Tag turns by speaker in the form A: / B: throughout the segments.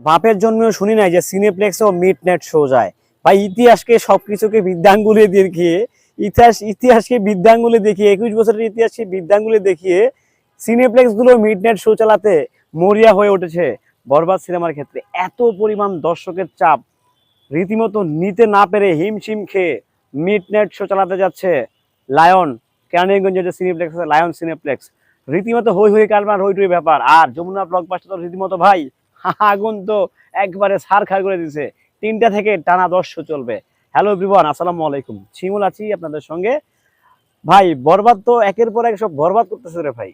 A: বাপের জন্মেও শুনি নাই যে সিনেপ্লেক্সে ও মিড নেট শো যায়। ভাই, ইতিহাসকে, সবকিছুকে বিদ্যাঙ্গুলি দেখিয়ে, ইতিহাস, ইতিহাসকে বিদ্যাঙ্গুলি দেখিয়ে, একুশ বছরের ইতিহাসকে বিদ্যাঙ্গুলি দেখিয়ে সিনেপ্লেক্সগুলো মিড নেট শো চালাতে মরিয়া হয়ে উঠেছে বরবাদ সিনেমার ক্ষেত্রে। এত পরিমাণ দর্শকের চাপ, রীতিমতো নিতে না পেরে হিমশিম খেয়ে মিড নেট শো চালাতে যাচ্ছে লায়ন কেরানীগঞ্জের যে সিনেপ্লেক্স আছে লায়ন সিনেপ্লেক্স রীতিমতো হই হই কারবার, হই টই ব্যাপার। আর যমুনা ব্লকবাস্টার তো রীতিমতো ভাই আগুন তো একবারে সার খার করে দিছে। তিনটা থেকে টানা দশ শো চলবে। হ্যালো এভরিওয়ান আসসালামু আলাইকুম। শিমুল আছি আপনাদের সঙ্গে। ভাই, বরবাদ তো একের পর এক সব বরবাদ করতেছে রে ভাই।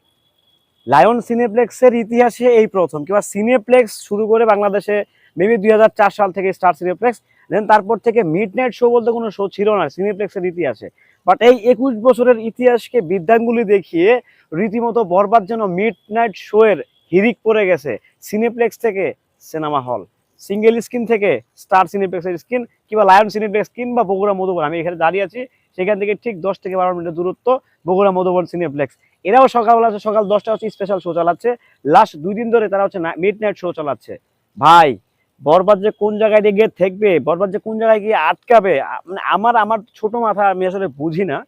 A: লায়ন সিনেপ্লেক্সের ইতিহাসে এই প্রথম। কিংবা সিনেপ্লেক্স শুরু করে বাংলাদেশে মেবি দুই হাজার চার সাল থেকে স্টার সিনেপ্লেক্স দেন তারপর থেকে মিড নাইট শো বলতে কোনো শো ছিল না সিনেপ্লেক্সের ইতিহাসে। বাট এই একুশ বছরের ইতিহাসকে বিদ্যাঙ্গুলি দেখিয়ে রীতিমতো বরবাদ যেন মিড নাইট শো এর হিরিক পড়ে গেছে। সিনেপ্লেক্স থেকে সিনেমা হল সিঙ্গেল স্ক্রিন থেকে স্টার সিনেপ্লেক্সের স্ক্রিন কিংবা লায়ন সিনেপ্লেক্স কিংবা বগুড়া মধুবন। আমি এখানে দাঁড়িয়ে আছি, সেখান থেকে ঠিক দশ থেকে বারো মিনিটের দূরত্ব বগুড়া মধুবন সিনেপ্লেক্স এরাও সকালবেলা হচ্ছে সকাল দশটা হচ্ছে স্পেশাল শো চালাচ্ছে। লাস্ট দুই দিন ধরে তারা হচ্ছে মিড নাইট শো চালাচ্ছে। ভাই, বরবাদ যে কোন জায়গায় গিয়ে থাকবে বরবাদ যে কোন জায়গায় গিয়ে আটকাবে মানে আমার আমার ছোট মাথা আমি আসলে বুঝি না।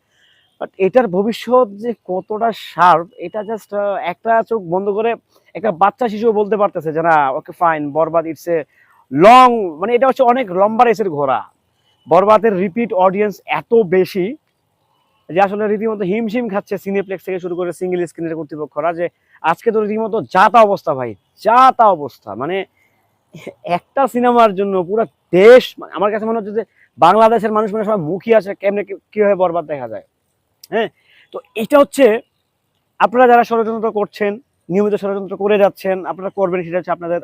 A: বাট এটার ভবিষ্যৎ যে কতটা শার্প এটা জাস্ট একটা চোখ বন্ধ করে একটা বাচ্চা শিশু বলতে পারতেছে যে, না, ওকে ফাইন বরবাদ ইটস এ লং মানে এটা হচ্ছে অনেক লম্বা রেসের ঘোড়া। বরবাদের রিপিট অডিয়েন্স এত বেশি যে, আসলে রীতিমতো হিমশিম খাচ্ছে সিনেপ্লেক্স থেকে শুরু করে সিঙ্গেল স্ক্রিনের কর্তৃপক্ষরা যে, আজকে তো রীতিমতো যা তা অবস্থা ভাই, যা তা অবস্থা। মানে একটা সিনেমার জন্য পুরো দেশ, আমার কাছে মনে হচ্ছে যে, বাংলাদেশের মানুষ মানে সবাই মুখী আছে, কেমনে কীভাবে বরবাদ দেখা যায়। হ্যাঁ তো এটা হচ্ছে আপনারা যারা ষড়যন্ত্র করছেন নিয়মিত ষড়যন্ত্র করে যাচ্ছেন, আপনারা করবেন সেটা হচ্ছে আপনাদের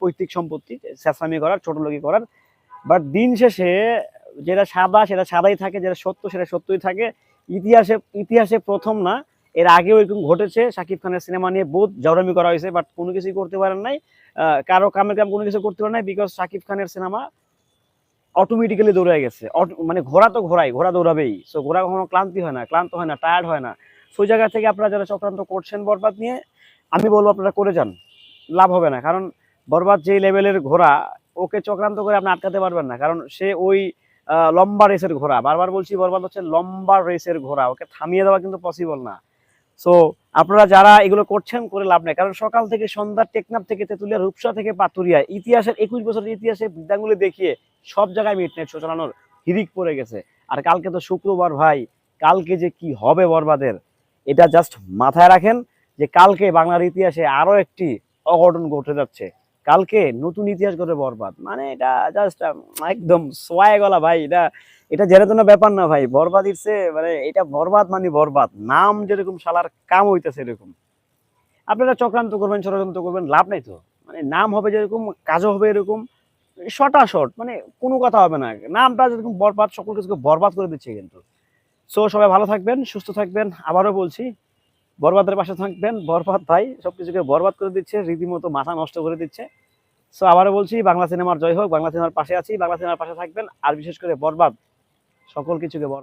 A: পৈতৃক সম্পত্তি স্যাসামি করার, ছোট লোকি করার। বাট দিন শেষে যেটা সাদা, সেটা সাদাই থাকে, যেটা সত্য, সেটা সত্যই থাকে। ইতিহাসে ইতিহাসে প্রথম না, এর আগেও এরকম ঘটেছে। শাকিব খানের সিনেমা নিয়ে বহুত জড়ামি করা হয়েছে, বাট কোনো কিছুই করতে পারেন নাই। কারও কামের কাম কোনো কিছু করতে পারেন নাই বিকজ শাকিব খানের সিনেমা অটোমেটিক্যালি দৌড়ে গেছে। মানে ঘোড়া তো ঘোড়াই, ঘোড়া দৌড়াবেই। সো ঘোড়া কখনো ক্লান্তি হয় না, ক্লান্ত হয় না টায়ার্ড হয় না। সেই জায়গা থেকে আপনারা যারা চক্রান্ত করছেন বরবাদ নিয়ে আমি বলব আপনারা করে যান। লাভ হবে না। কারণ বরবাদ যে লেভেলের ঘোড়া, ওকে চক্রান্ত করে আপনি আটকাতে পারবেন না। কারণ সে ওই লম্বা রেসের ঘোড়া। বারবার বলছি, বরবাদ হচ্ছে লম্বা রেসের ঘোড়া। ওকে থামিয়ে দেওয়া কিন্তু পসিবল না। সো আপনারা যারা এগুলো করছেন, করে লাভ নেই। কারণ সকাল থেকে সন্ধ্যা টেকনাফ থেকে তেতুলিয়া রূপসা থেকে পাতুরিয়া, ইতিহাসের একুশ বছরের ইতিহাসে বিদ্যাঙ্গুলি দেখিয়ে সব জায়গায় মিটনেট শো চালানোর হিরিক পড়ে গেছে। আর কালকে তো শুক্রবার ভাই। কালকে যে কি হবে বরবাদের, এটা জাস্ট মাথায় রাখেন। যে কালকে বাংলার ইতিহাসে আরও একটি অঘটন ঘটে যাচ্ছে। কালকে নতুন ইতিহাস করে বরবাদ। মানে এটা জাস্ট একদম সোয়ায় গলা ভাই। এটা এটা তো ব্যাপার না ভাই। বরবাদ ইটসে মানে এটা বরবাদ মানে বরবাদ। নাম যেরকম শালার কাম হইতেছে এরকম। আপনারা চক্রান্ত করবেন, ষড়যন্ত্র করবেন, লাভ নাই তো। মানে নাম হবে যেরকম, কাজও হবে এরকম। শর্টা শর্ট মানে কোনো কথা হবে না। নামটা যেরকম বরবাদ সকল কিছুকে বরবাদ করে দিচ্ছে কিন্তু। সো সবাই ভালো থাকবেন, সুস্থ থাকবেন। আবারও বলছি বরবাদের পাশে থাকবেন, বরবাদ ভাই সব কিছুকে বরবাদ করে দিচ্ছে, রীতিমতো মাথা নষ্ট করে দিচ্ছে। সো আবারও বলছি, বাংলা সিনেমার জয় হোক, বাংলা সিনেমার পাশে আছি, বাংলা সিনেমার পাশে থাকবেন, আর বিশেষ করে বরবাদ, সকল কিছুকে